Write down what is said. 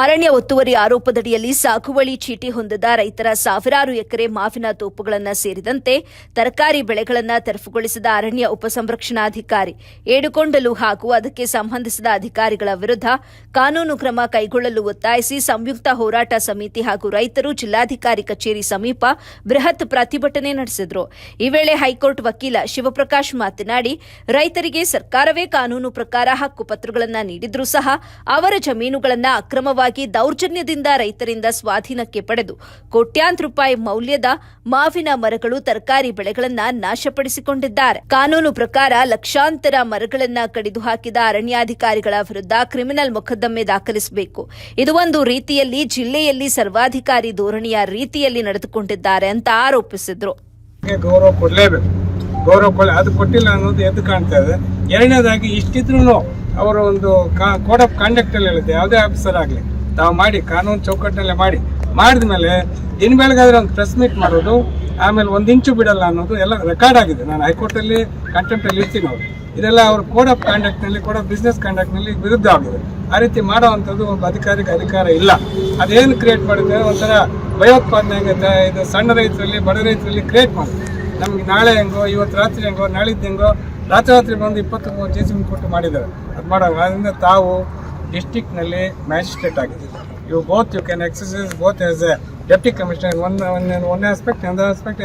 ಅರಣ್ಯ ಒತ್ತುವರಿ ಆರೋಪದಡಿಯಲ್ಲಿ ಸಾಗುವಳಿ ಚೀಟಿ ಹೊಂದದ ರೈತರ ಸಾವಿರಾರು ಎಕರೆ ಮಾವಿನ ತೋಪುಗಳನ್ನು ಸೇರಿದಂತೆ ತರಕಾರಿ ಬೆಳೆಗಳನ್ನು ತೆರವುಗೊಳಿಸಿದ ಅರಣ್ಯ ಉಪಸಂರಕ್ಷಣಾಧಿಕಾರಿ ಏಡುಕೊಂಡಲು ಹಾಗೂ ಅದಕ್ಕೆ ಸಂಬಂಧಿಸಿದ ಅಧಿಕಾರಿಗಳ ವಿರುದ್ಧ ಕಾನೂನು ಕ್ರಮ ಕೈಗೊಳ್ಳಲು ಒತ್ತಾಯಿಸಿ ಸಂಯುಕ್ತ ಹೋರಾಟ ಸಮಿತಿ ಹಾಗೂ ರೈತರು ಜಿಲ್ಲಾಧಿಕಾರಿ ಕಚೇರಿ ಸಮೀಪ ಬೃಹತ್ ಪ್ರತಿಭಟನೆ ನಡೆಸಿದರು. ಈ ವೇಳೆ ಹೈಕೋರ್ಟ್ ವಕೀಲ ಶಿವಪ್ರಕಾಶ್ ಮಾತನಾಡಿ, ರೈತರಿಗೆ ಸರ್ಕಾರವೇ ಕಾನೂನು ಪ್ರಕಾರ ಹಕ್ಕುಪತ್ರಗಳನ್ನು ನೀಡಿದ್ರೂ ಸಹ ಅವರ ಜಮೀನುಗಳನ್ನು ಅಕ್ರಮವಾಗಿ ದೌರ್ಜನ್ಯದಿಂದ ರೈತರಿಂದ ಸ್ವಾಧೀನಕ್ಕೆ ಪಡೆದು ಕೋಟ್ಯಾಂತರ ರೂಪಾಯಿ ಮೌಲ್ಯದ ಮಾವಿನ ಮರಗಳು ತರಕಾರಿ ಬೆಳೆಗಳನ್ನ ನಾಶಪಡಿಸಿಕೊಂಡಿದ್ದಾರೆ. ಕಾನೂನು ಪ್ರಕಾರ ಲಕ್ಷಾಂತರ ಮರಗಳನ್ನ ಕಡಿದು ಹಾಕಿದ ಅರಣ್ಯಾಧಿಕಾರಿಗಳ ವಿರುದ್ಧ ಕ್ರಿಮಿನಲ್ ಮೊಕದ್ದಮೆ ದಾಖಲಿಸಬೇಕು. ಇದು ಒಂದು ರೀತಿಯಲ್ಲಿ ಜಿಲ್ಲೆಯಲ್ಲಿ ಸರ್ವಾಧಿಕಾರಿ ಧೋರಣೆಯ ರೀತಿಯಲ್ಲಿ ನಡೆದುಕೊಂಡಿದ್ದಾರೆ ಅಂತ ಆರೋಪಿಸಿದ್ರು. ಗೌರವ ಕೊಡಲೇಬೇಕು. ಗೌರವ ಕೊಡ ಅದು ಕೊಟ್ಟಿಲ್ಲ ಅನ್ನೋದು ಎದ್ದು ಕಾಣ್ತಾ ಇದೆ. ಎರಡನೇದಾಗಿ ಇಷ್ಟಿದ್ರು ಅವರ ಒಂದು ಕೋಡ್ ಆಫ್ ಕಾಂಡಕ್ಟ್ ಅಲ್ಲಿ ಹೇಳುತ್ತೆ ಯಾವುದೇ ಆಫೀಸರ್ ಆಗಲಿ. ತಾವು ಮಾಡಿ, ಕಾನೂನು ಚೌಕಟ್ಟಿನಲ್ಲೇ ಮಾಡಿ ಮಾಡಿದ ಮೇಲೆ ದಿನ ಬೆಳಗಾದ್ರೆ ಒಂದು ಪ್ರೆಸ್ ಮೀಟ್ ಮಾಡೋದು, ಆಮೇಲೆ ಒಂದು ಇಂಚು ಬಿಡಲ್ಲ ಅನ್ನೋದು ಎಲ್ಲ ರೆಕಾರ್ಡ್ ಆಗಿದೆ. ನಾನು ಹೈಕೋರ್ಟಲ್ಲಿ ಕಂಟೆಂಪ್ಟಲ್ಲಿ ಇರ್ತೀನಿ ಅವರು. ಇದೆಲ್ಲ ಅವ್ರ ಕೋಡ್ ಆಫ್ ಕಾಂಡಕ್ಟ್ನಲ್ಲಿ ಕೋಡ್ ಆಫ್ ಬಿಸ್ನೆಸ್ ಕಾಂಡಕ್ಟ್ನಲ್ಲಿ ವಿರುದ್ಧ ಆಗಿದೆ. ಆ ರೀತಿ ಮಾಡುವಂಥದ್ದು ಒಬ್ಬ ಅಧಿಕಾರಿಗೆ ಅಧಿಕಾರ ಇಲ್ಲ. ಅದೇನು ಕ್ರಿಯೇಟ್ ಮಾಡಿದ್ರೆ ಒಂಥರ ಭಯೋತ್ಪಾದನೆ ಆಗುತ್ತೆ. ಇದು ಸಣ್ಣ ರೈತರಲ್ಲಿ, ಬಡ ರೈತರಲ್ಲಿ ಕ್ರಿಯೇಟ್ ಮಾಡುತ್ತೆ. ನಮ್ಗೆ ನಾಳೆ ಹೆಂಗೋ, ಇವತ್ತು ರಾತ್ರಿ ಹೆಂಗೋ, ನಾಳಿದ್ದು ಹೆಂಗೋ ರಾತ್ರಿ ರಾತ್ರಿ ಬಂದು ಇಪ್ಪತ್ತು ಮೂವತ್ತು ಜೆ ಸಿ ಕೊಟ್ಟು ಮಾಡಿದ್ದಾರೆ. ಅದು ಮಾಡೋದು ಅದರಿಂದ ತಾವು ಡಿಸ್ಟಿಕ್ನಲ್ಲಿ ಮ್ಯಾಜಿಸ್ಟ್ರೇಟ್ ಆಗಿದೆ. You both you can exercise both as a deputy commissioner one one one aspect ಅಂದರ್ ಆಸ್ಪೆಕ್ಟ್